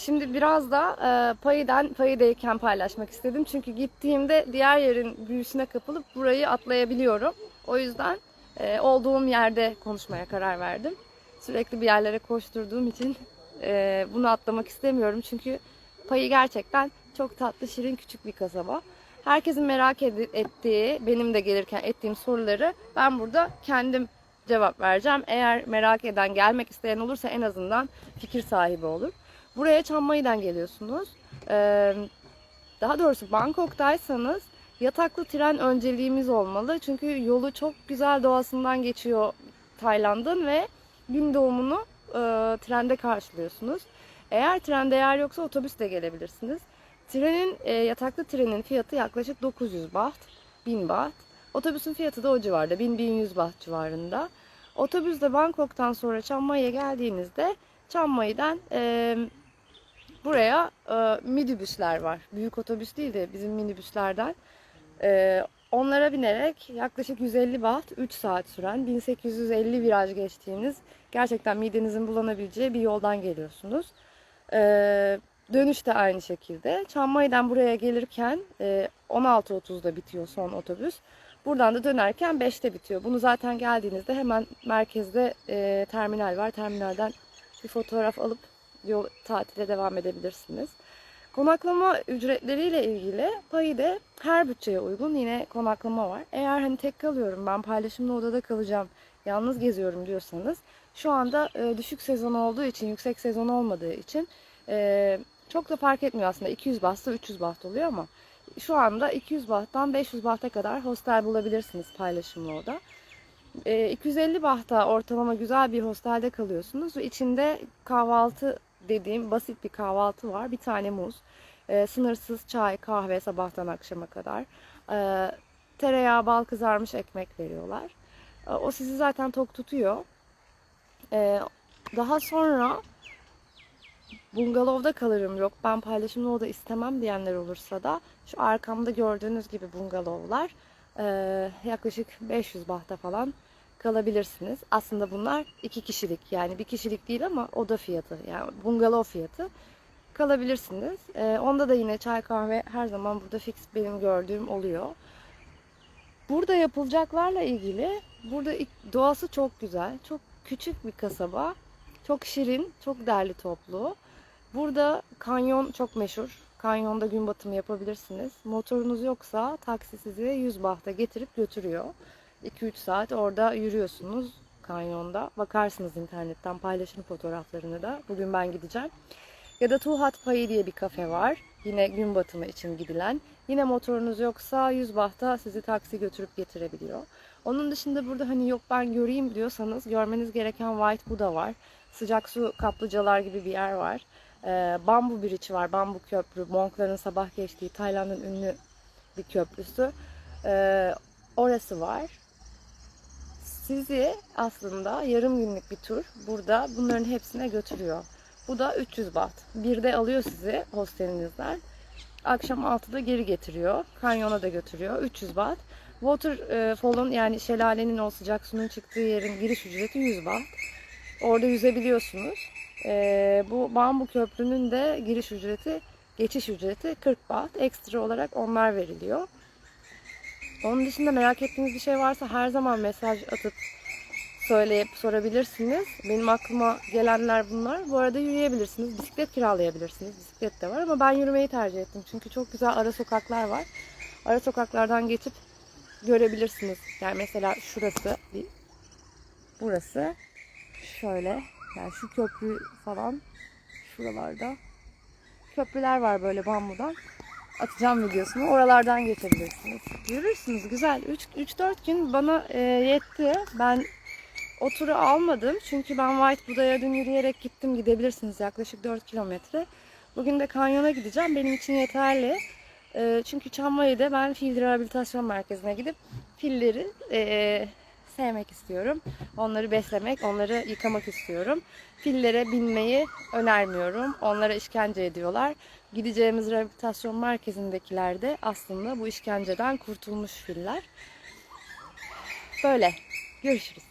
Şimdi biraz da e, Payi'den Payi'deyken paylaşmak istedim. Çünkü gittiğimde diğer yerin büyüsüne kapılıp burayı atlayabiliyorum. O yüzden e, olduğum yerde konuşmaya karar verdim. Sürekli bir yerlere koşturduğum için e, bunu atlamak istemiyorum. Çünkü Payi gerçekten çok tatlı, şirin, küçük bir kasaba. Herkesin merak ettiği, benim de gelirken ettiğim soruları ben burada kendim cevap vereceğim. Eğer merak eden, gelmek isteyen olursa en azından fikir sahibi olur. Buraya Çammayı'dan geliyorsunuz. Ee, daha doğrusu Bangkok'taysanız yataklı tren önceliğimiz olmalı. Çünkü yolu çok güzel doğasından geçiyor Tayland'ın ve gün doğumunu e, trende karşılıyorsunuz. Eğer trende yer yoksa otobüsle gelebilirsiniz. Trenin e, yataklı trenin fiyatı yaklaşık 900 baht, 1000 baht. Otobüsün fiyatı da o civarda, 1000-1100 baht civarında. Otobüsle Bangkok'tan sonra Chiang Mai'ye geldiğinizde Chiang Mai'den e, buraya e, minibüsler var. Büyük otobüs değil de bizim minibüslerden. E, onlara binerek yaklaşık 150 baht 3 saat süren 1850 viraj geçtiğiniz gerçekten midenizin bulanabileceği bir yoldan geliyorsunuz. E, dönüş de aynı şekilde. Chiang Mai'den buraya gelirken e, 16.30'da bitiyor son otobüs. Buradan da dönerken 5'te bitiyor. Bunu zaten geldiğinizde hemen merkezde e, terminal var. Terminalden bir fotoğraf alıp yol tatile devam edebilirsiniz. Konaklama ücretleriyle ilgili payı da her bütçeye uygun yine konaklama var. Eğer hani tek kalıyorum ben paylaşımlı odada kalacağım yalnız geziyorum diyorsanız şu anda e, düşük sezon olduğu için yüksek sezon olmadığı için e, çok da fark etmiyor aslında 200 bahtta 300 baht oluyor ama şu anda 200 bahttan 500 bahta kadar hostel bulabilirsiniz paylaşımlı oda. E, 250 bahta ortalama güzel bir hostelde kalıyorsunuz ve içinde kahvaltı dediğim basit bir kahvaltı var. Bir tane muz, e, sınırsız çay, kahve sabahtan akşama kadar. E, tereyağı, bal kızarmış ekmek veriyorlar. E, o sizi zaten tok tutuyor. E, daha sonra bungalovda kalırım yok ben paylaşımlı oda istemem diyenler olursa da şu arkamda gördüğünüz gibi bungalovlar e, yaklaşık 500 bahta falan kalabilirsiniz. Aslında bunlar iki kişilik yani bir kişilik değil ama oda fiyatı yani bungalov fiyatı kalabilirsiniz. E, onda da yine çay kahve her zaman burada fix benim gördüğüm oluyor. Burada yapılacaklarla ilgili burada doğası çok güzel. Çok küçük bir kasaba. Çok şirin, çok derli toplu. Burada kanyon çok meşhur. Kanyonda gün batımı yapabilirsiniz. Motorunuz yoksa taksi sizi 100 bahta getirip götürüyor. 2-3 saat orada yürüyorsunuz kanyonda. Bakarsınız internetten paylaşın fotoğraflarını da. Bugün ben gideceğim. Ya da Tuhat Payı diye bir kafe var. Yine gün batımı için gidilen. Yine motorunuz yoksa 100 bahta sizi taksi götürüp getirebiliyor. Onun dışında burada hani yok ben göreyim diyorsanız görmeniz gereken White Buddha var. Sıcak su kaplıcalar gibi bir yer var. Ee, bambu Bridge var, bambu köprü. Monkların sabah geçtiği Tayland'ın ünlü bir köprüsü. Ee, orası var. Sizi aslında yarım günlük bir tur burada bunların hepsine götürüyor. Bu da 300 baht. Bir de alıyor sizi hostelinizden. Akşam 6'da geri getiriyor. Kanyona da götürüyor. 300 baht. Waterfall'un yani şelalenin o sıcak suyun çıktığı yerin giriş ücreti 100 baht. Orada yüzebiliyorsunuz. Ee, bu bambu köprünün de giriş ücreti, geçiş ücreti 40 baht. Ekstra olarak onlar veriliyor. Onun dışında merak ettiğiniz bir şey varsa her zaman mesaj atıp söyleyip sorabilirsiniz. Benim aklıma gelenler bunlar. Bu arada yürüyebilirsiniz. Bisiklet kiralayabilirsiniz. Bisiklet de var ama ben yürümeyi tercih ettim. Çünkü çok güzel ara sokaklar var. Ara sokaklardan geçip görebilirsiniz. Yani mesela şurası, bir- burası şöyle. Yani şu köprü falan şuralarda. Köprüler var böyle bambudan. Atacağım videosunu. Oralardan geçebilirsiniz. Yürürsünüz güzel. 3-4 gün bana e, yetti. Ben o turu almadım. Çünkü ben White Buda'ya dün yürüyerek gittim. Gidebilirsiniz yaklaşık 4 kilometre. Bugün de kanyona gideceğim. Benim için yeterli. E, çünkü Çamlıha'da ben fil rehabilitasyon merkezine gidip filleri e, sevmek istiyorum. Onları beslemek, onları yıkamak istiyorum. Fillere binmeyi önermiyorum. Onlara işkence ediyorlar. Gideceğimiz rehabilitasyon merkezindekiler de aslında bu işkenceden kurtulmuş filler. Böyle. Görüşürüz.